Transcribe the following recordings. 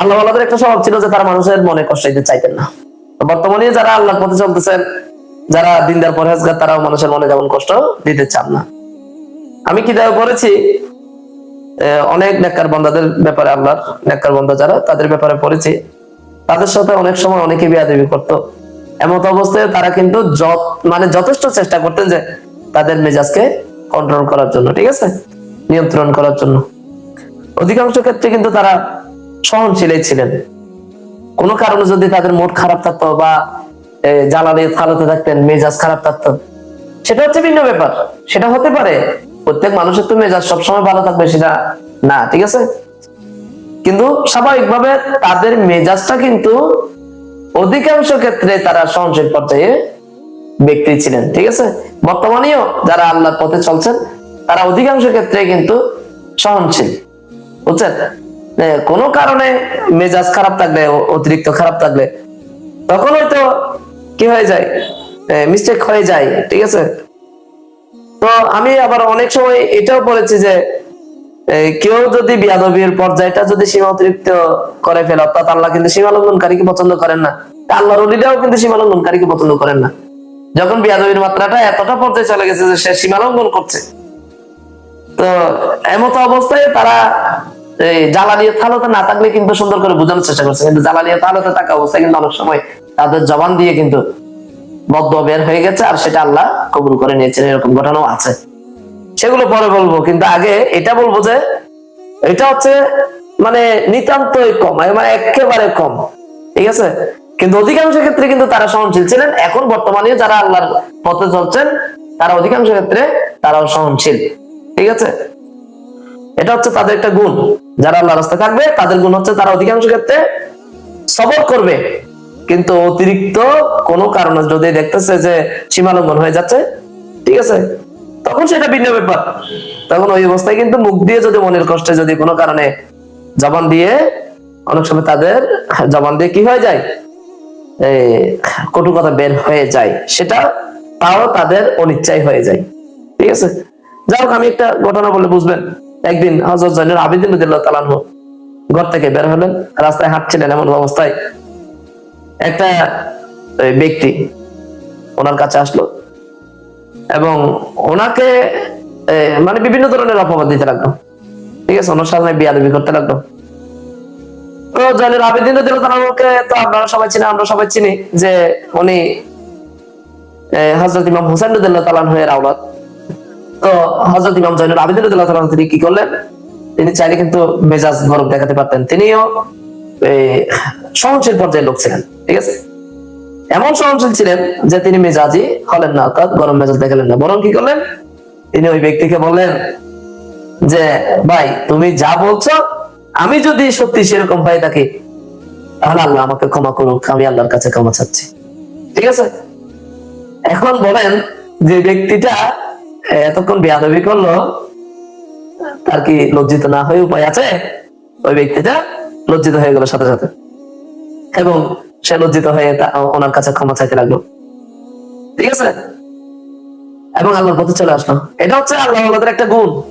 আল্লাহ আল্লাহদের একটা স্বভাব ছিল যে তারা মানুষের মনে কষ্ট দিতে চাইতেন না। বর্তমানে যারা আল্লাহর পথে চলতেছেন, যারা দিনদার পরহেজগার, তারাও মানুষের মনে যেমন কষ্ট দিতে চান না। আমি কি দেওয়া করেছি? অনেক নেককার বন্দাদের ব্যাপারে আল্লাহর নেককার বন্দা যারা, তাদের ব্যাপারে পড়েছি। তাদের সাথে অনেক সময় অনেকে বিয়াদবি করতো। এমত অবস্থায় তারা কিন্তু মানে যথেষ্ট চেষ্টা করতেন যে তাদের মেজাজকে কন্ট্রোল করার জন্য, ঠিক আছে? নিয়ন্ত্রণ করার জন্য। অধিকাংশ ক্ষেত্রে কিন্তু তারা সহনশীলই ছিলেন। কোনো কারণে যদি তাদের মুড খারাপ থাকতো বা জ্বালানি থালাতে থাকতেন, মেজাজ খারাপ থাকতো, সেটা হচ্ছে ভিন্ন ব্যাপার। সেটা হতে পারে, প্রত্যেক মানুষের তো মেজাজ সবসময় ভালো থাকবে, সেটা না, ঠিক আছে? কিন্তু স্বাভাবিকভাবে তাদের মেজাজটা কিন্তু অধিকাংশ ক্ষেত্রে তারা সহনশীল পর্যায়ে ব্যক্তি ছিলেন, ঠিক আছে? বর্তমানেও যারা আল্লাহর পথে চলছেন, তারা অধিকাংশ ক্ষেত্রে কিন্তু সহনশীল, বুঝছেন? কোনো কারণে মেজাজ খারাপ থাকলে অতিরিক্ত খারাপ থাকলে তখন হয়তো কি হয়ে যায়? মিস্টেক হয়ে যায়, ঠিক আছে? তো আমি আবার অনেক সময় এটাও বলেছি যে কেউ যদি বিয়াদবির পর্যায়টা যদি সীমা অতিরিক্ত করে ফেলে, অর্থাৎ আল্লাহ কিন্তু সীমা লঙ্ঘনকারীকে পছন্দ করেন না, তা আল্লাহর অলিরাও কিন্তু সীমা লঙ্ঘনকারীকে পছন্দ করেন না। যখন বিয়াদবির মাত্রাটা এতটা পর্যায়ে চলে গেছে যে সে সীমা লঙ্ঘন করছে, তো এমত অবস্থায় তারা জ্বালানিয়ে না থাকলে কিন্তু সুন্দর করে বোঝানোর চেষ্টা করছে। কিন্তু জ্বালানিয়ে থালতে থাকা অবস্থায় কিন্তু অনেক সময় তাদের জবান দিয়ে কিন্তু বদ্ধ বের হয়ে গেছে আর সেটা আল্লাহ কবুল করে নিয়েছেন, এরকম ঘটনাও আছে। সেগুলো পরে বলব, কিন্তু আগে এটা বলব যে এটা হচ্ছে মানে নিতান্তই কম মানে একেবারে কম, ঠিক আছে? কিন্তু অধিকাংশ ক্ষেত্রে কিন্তু তারা সহনশীল ছিলেন। এখন বর্তমানে যারা আল্লাহর পথে চলছেন, তারা অধিকাংশ ক্ষেত্রে তারাও সহনশীল, ঠিক আছে? এটা হচ্ছে তাদের একটা গুণ। যারা আল্লাহ রাস্তায় থাকবে, তাদের গুণ হচ্ছে তারা অধিকাংশ ক্ষেত্রে সবর করবে। কিন্তু অতিরিক্ত কোনো কারণে যদি দেখতেছে যে সীমালঙ্ঘন হয়ে যাচ্ছে, ঠিক আছে, তখন সেটা ভিন্ন ব্যাপার। তখন ওই অবস্থায় কিন্তু মুখ দিয়ে যদি মনের কষ্টে যদি কোনো কারণে জবান দিয়ে, অনেক সময় তাদের জবান দিয়ে কি হয়ে যায়? এই কটু কথা বের হয়ে যায়। সেটা তাও তাদের অনিচ্ছাই হয়ে যায়। ঠিক আছে? যাই হোক, আমি একটা ঘটনা বলে বুঝবেন। একদিন হজরত জৈনুল আবিদিন রদিল্লাহ তালানহ ঘর থেকে বের হলেন, রাস্তায় হাঁটছিলেন এমন অবস্থায়। একটা ব্যক্তি ওনার কাছে আসলো এবং ওনাকে মানে বিভিন্ন ধরনের অপবাদ দিতে লাগল। ঠিক আছে, ওনার সামনে বিয়াদবি করতে লাগল। তো জয়নুল আবেদিন রদিল্লাহ তালানহকে তো আপনারা সবাই চিনি আমরা সবাই চিনি যে উনি হজরত ইমাম হুসাইন তালান হয়ে আওলাদ। তো হজরত ইমাম জৈনুল আবেদিন তিনি কি করলেন? তিনি চাইলে কিন্তু মেজাজ গরম দেখাতে পারতেন। তিনিও সহনশীল পর্যায়ের লোক ছিলেন, ঠিক আছে? এমন সহনশীল ছিলেন যে তিনি মেজাজি হলেন না, অর্থাৎ গরম মেজাজ দেখালেন না। বরং কি করলেন? তিনি ওই ব্যক্তিকে বললেন যে, ভাই, তুমি যা বলছো, আমি যদি সত্যি সেরকম পাই থাকি তাহলে আল্লাহ আমাকে ক্ষমা করুক, আমি আল্লাহর কাছে ক্ষমা চাচ্ছি। ঠিক আছে? এখন বলেন যে ব্যক্তিটা এতক্ষণ বেয়াদবি করল? তার কি লজ্জিত না হয়ে উপায় আছে? ওই ব্যক্তিটা লজ্জিত হয়ে গেল সাথে সাথে। এবং সে লজ্জিত হয়ে ওনার কাছে ক্ষমা চাইতে লাগল। ঠিক আছে? এবং আল্লাহর পথে চলে আসলো। এটা হচ্ছে আল্লাহ আল্লাহদের একটা গুণ।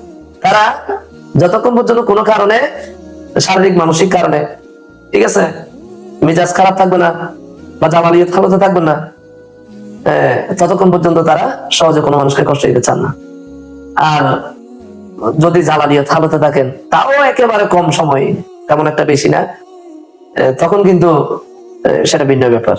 তারা যতক্ষণ পর্যন্ত কোনো কারণে, শারীরিক, মানসিক কারণে, ঠিক আছে? মেজাজ খারাপ থাকবে না, বা জামালিয়ত খালাতে থাকবে না ততক্ষণ পর্যন্ত তারা সহজে কোনো মানুষকে কষ্ট দিতে চান না। আর যদি জ্বালানি থালোতে থাকেন, তাও একেবারে কম সময়, তেমন একটা বেশি না তখন কিন্তু সেটা ভিন্ন ব্যাপার।